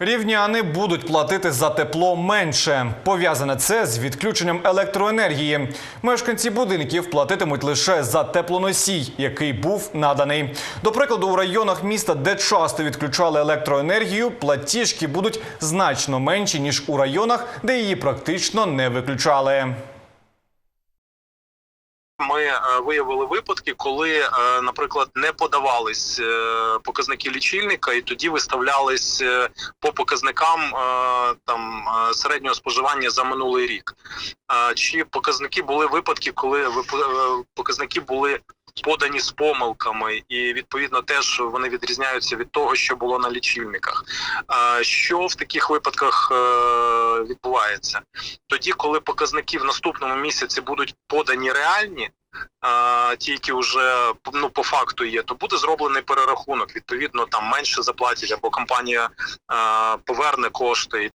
Рівняни будуть платити за тепло менше. Пов'язане це з відключенням електроенергії. Мешканці будинків платитимуть лише за теплоносій, який був наданий. До прикладу, у районах міста, де часто відключали електроенергію, платіжки будуть значно менші ніж у районах, де її практично не виключали. Ми е, виявили випадки, коли, е, наприклад, не подавались е, показники лічильника, і тоді виставлялись по показникам там середнього споживання за минулий рік. Чи показники були випадки, коли показники були подані з помилками, і відповідно теж вони відрізняються від того, що було на лічильниках. Що в таких випадках відбувається? Тоді, коли показники в наступному місяці будуть подані реальні, ті, які вже ну по факту є, то буде зроблений перерахунок. Відповідно, там менше заплатять або компанія а, поверне кошти.